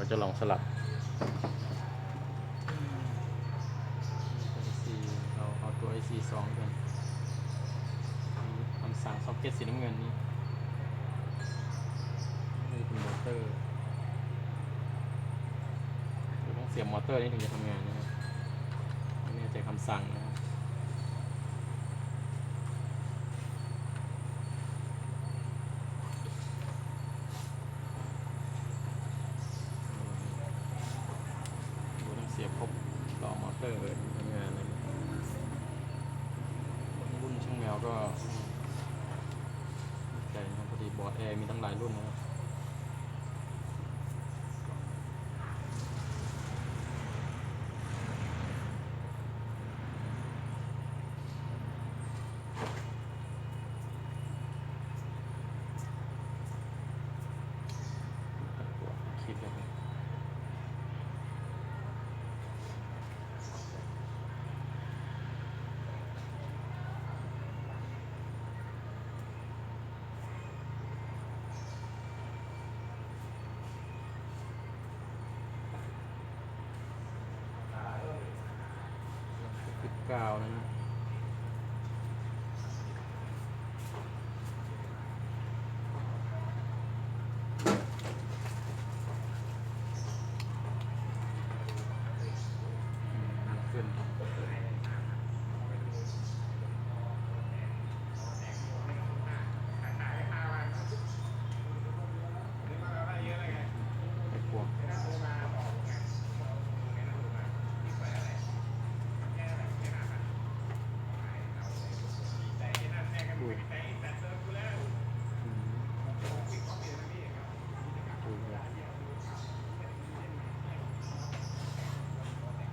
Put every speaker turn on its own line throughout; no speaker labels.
เราจะลองสลับเราเอาตัว IC สองกันคำสั่งซ็อกเก็ตสีน้ำเงินนี้นี่เป็นมอเตอร์เราต้องเสียบมอเตอร์นี่ถึงจะทำงานนะครับไม่แน่ใจคำสั่งนะครับ ดูต้องเสียบครบต่อมอเตอร์เลยทำงานเลยรุ่นช่างแมวก็ใจนะครับพอดีบอร์ดแอร์มีตั้งหลายรุ่นนะครับคิดเลยครับ สิบเก้านั้นขึ้นไอ้พวกอุ้ยอืมอุ้ย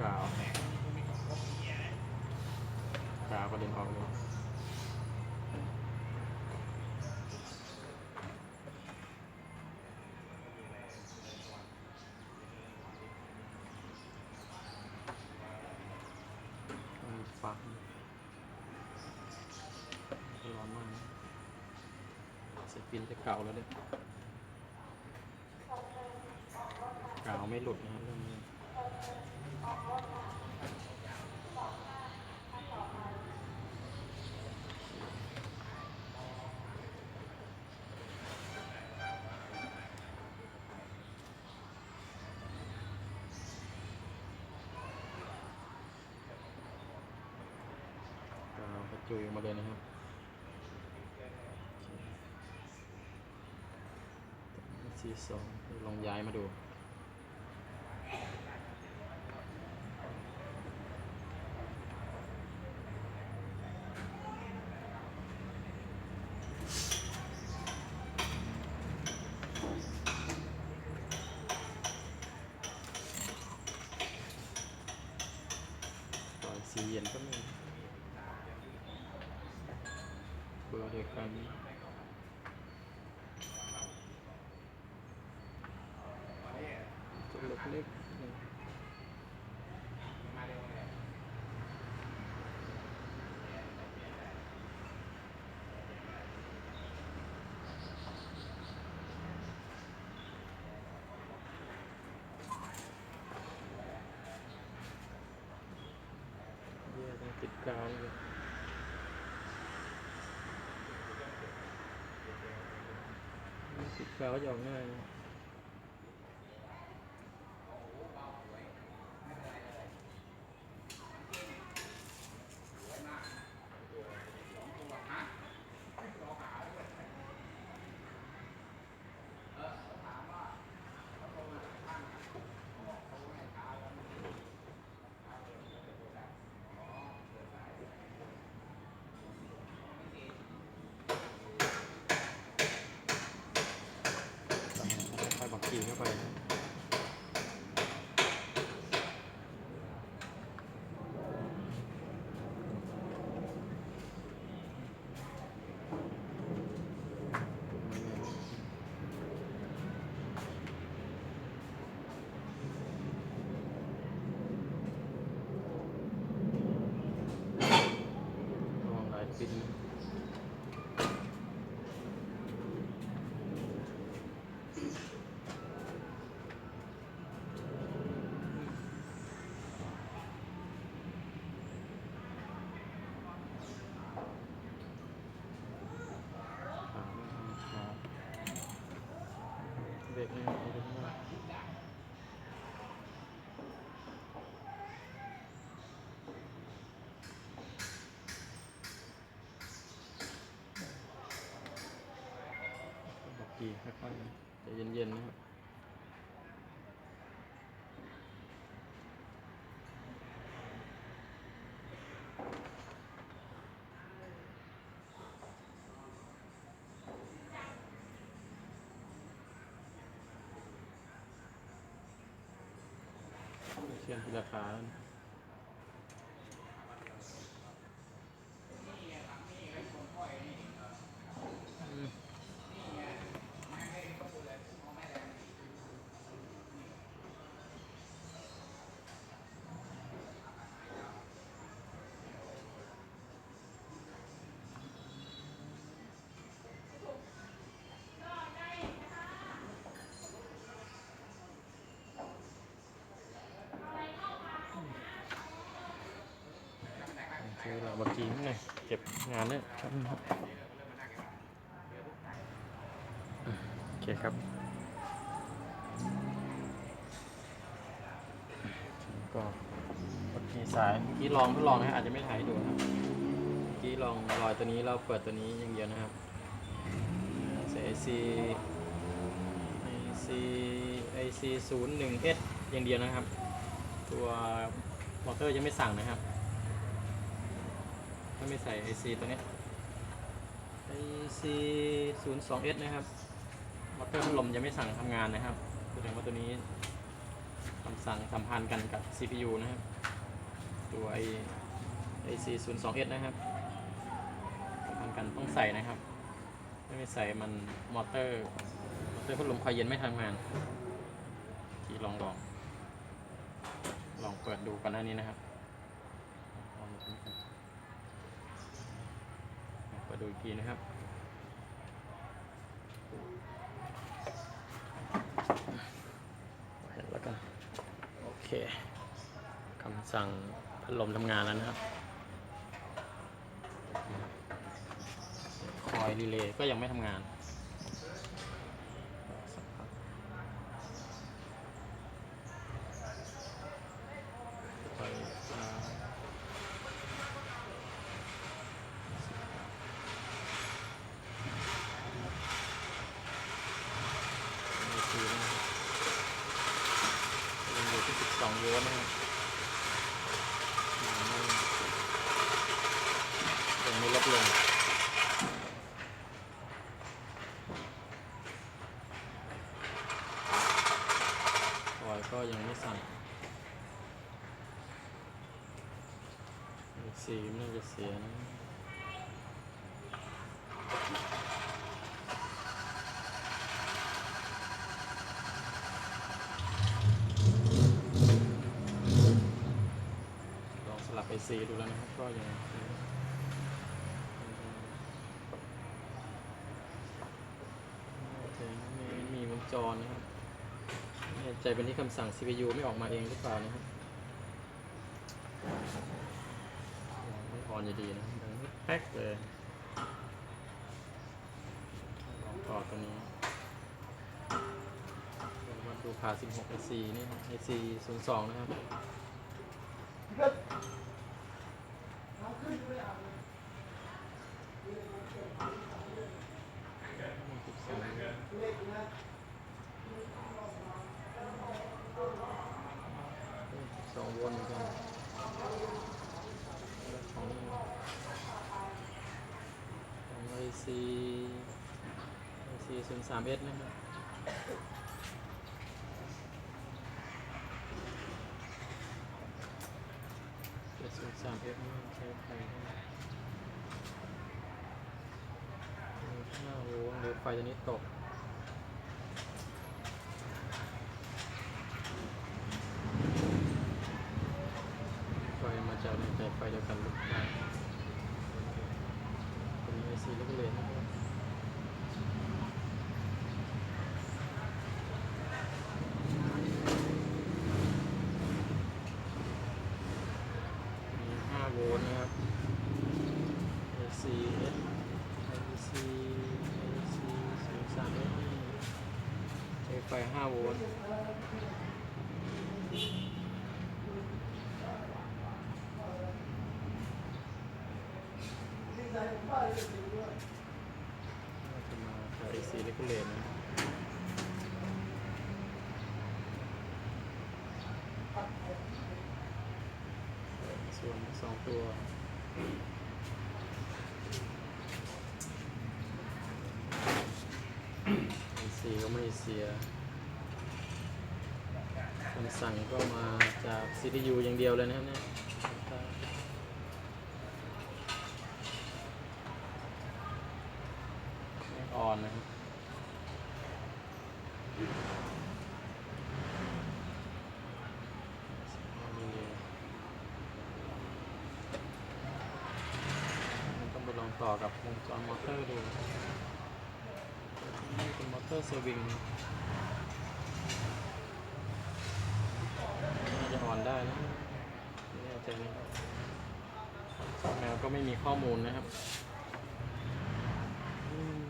กาวกาวกระเด็นออกเลยมีฟักร้อนมากเสร็จ ฟินจะเก่าแล้วเนี่ยกาวไม่หลุดนะเรื่องนี้กาวกระจุยมาเลยนะครับ ซีสองลองย้ายมาดู ต่อยสีเย็นก็มี เบอร์เดียวกัน ตัวเล็กๆนี่เทีค่อยๆใจเย็นๆนะครับเชื่อมที่ราคาแล้ว โอเคเราบักจีนไงเก็บงานเนี่ยครับโอเคครับก็บักจีสายเมื่อกี้ลองทดลองนะอาจจะไม่ถ่ายดูนะเมื่อกี้ลองรอยตัวนี้เราเปิดตัวนี้อย่างเดียวนะครับใส่ IC IC IC 0 1 S อย่างเดียวนะครับ ตัวมอเตอร์ยังไม่สั่งนะครับ ถ้าไม่ใส่ IC ตัวนี้ย IC 0 2 S นะครับมอเตอร์พัดลมยังไม่สั่งทำงานนะครับแสดงว่าตัวนี้คำสั่งสัมพันธ์กันกับ CPU นะครับ ตัว I- IC 0 2 S นะครับสัมพันธ์กันต้องใส่นะครับ ถ้าไม่ใส่มันมอเตอร์มอเตอร์พัดลมคอยเย็นไม่ทำงาน ที่ลองลองลองเปิดดูก่อนหน้านี้นะครับลองดูกัน เปิ ดูอีกทีนะครับเห็นแล้วกันโอเคคำสั่งพัดลมทำงานแล้วนะครับ คอยรีเลย์ก็ยังไม่ทำงานสักพักคอยอ่า มีซีนะครับยังอยู่ที่ 12 โวลต์นะครับยังไม่ยังไม่ลดลงคอยก็ยังไม่สั่นอีก สีมันน่าจะเสียนะลองสลับไปซีดูแล้วนะครับก็ยังโอเคไม่ไม่มีวงจรนะครับใจเป็นที่คำสั่ง CPU ไม่ออกมาเองหรือเปล่านะครับ ไม่ออนอยู่ดีนะดังแป๊กเลยลองต่อตัวนี้มาดูขา16 IC นี่ SC 02 นะครับ สองวนเหมือนกันของของไอซีไอซีศูนย์ สามเอสนะครับเจ็ดศูนย์สามเอสนี่ใช้ไฟเท่าไหร่ห้าโอ้โหเดี๋ยวไฟจะนี้ตก ไฟมาจากในแต่ไฟเดียวกันลุกได้เป็นไอซีลูกเลนนะครับมี5โวลต์นะครับ AC S AC AC 03 S ฟ5โวลต์จะมาจาก AC regulate นะส่วนสองตัวสีก็ไม่เสีย คำสั่งก็มาจาก CPU อย่างเดียวเลยนะครับเนี่ยอ่ออนนะครับต้องไปลองต่อกับวงจรมอเตอร์ดูนี่เป็นมอเตอร์สวิงน่าจะ อ่อนได้นะไม่แน่ใจนะครับแมวก็ไม่มีข้อมูลนะครับอืม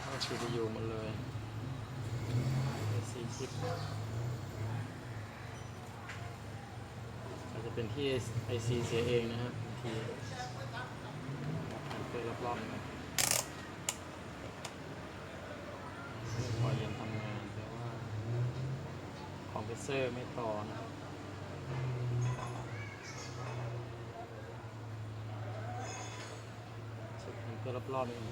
เข้า CPU หมดเลยสีชิปอา จะเป็นที่ IC เสียเองนะครับบางทีเกิดรอบๆนะพอยังทำงานแต่ว่าคอมเพรสเซอร์ไม่ต่อนะครับเช็คมันเกิดรอบๆเอง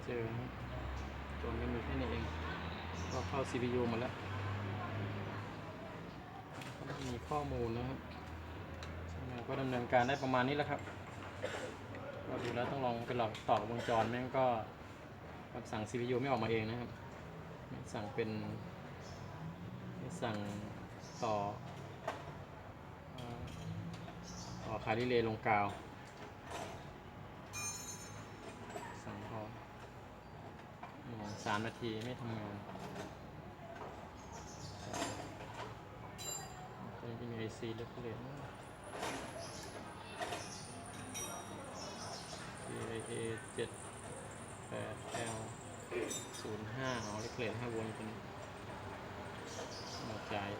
เจอนะตัวไม่มีแค่นี้เอง ก็เข้า CPU หมดแล้วก็มีข้อมูลนะครับก็ดำเนินการได้ประมาณนี้แล้วครับก็ดูแล้วต้องลองไปหลอกต่อวงจรแม่งก็คำสั่ง CPU ไม่ออกมาเองนะครับ สั่งเป็น สั่งต่อ ต่อคาริเลลงกาว สั่งพอหนึ่ง สามนาทีไม่ทำงานตอนนี้จะมีไอซีเล็กเล็ก CIA เจ็ดแปด L ศูนย์ห้าอ๋อเล็กเล็กห้าโวลต์ตัวนี้มาจ่าย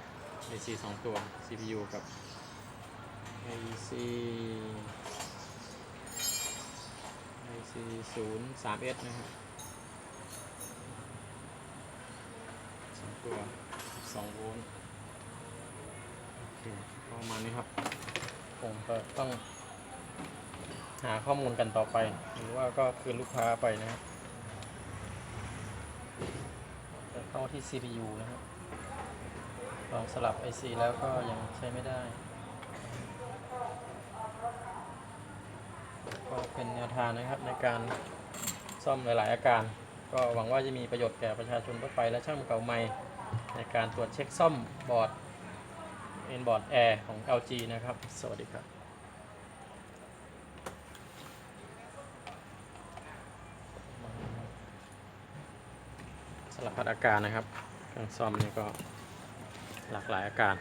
IC สองตัว CPU กับ IC IC ศูนย์สาม S นะครับ ตัวสองโวลต์โอเคประมาณนี้ครับ ผมก็ต้อง หาข้อมูลกันต่อไป หรือว่าก็คืนลูกค้าไปนะครับจะเข้าที่ CPU นะครับลองสลับ IC แล้วก็ยังใช้ไม่ได้ ก็เป็นแนวทางนะครับในการซ่อมหลาย ๆ อาการ ก็หวังว่าจะมีประโยชน์แก่ประชาชนทั่วไปและช่างเก่าใหม่ ในการตรวจเช็คซ่อมบอร์ดเอ็นบอร์ดแอร์ของ LG นะครับ สวัสดีครับสารพัดอาการนะครับ เครื่องซ่อมนี่ก็หลากหลายอาการ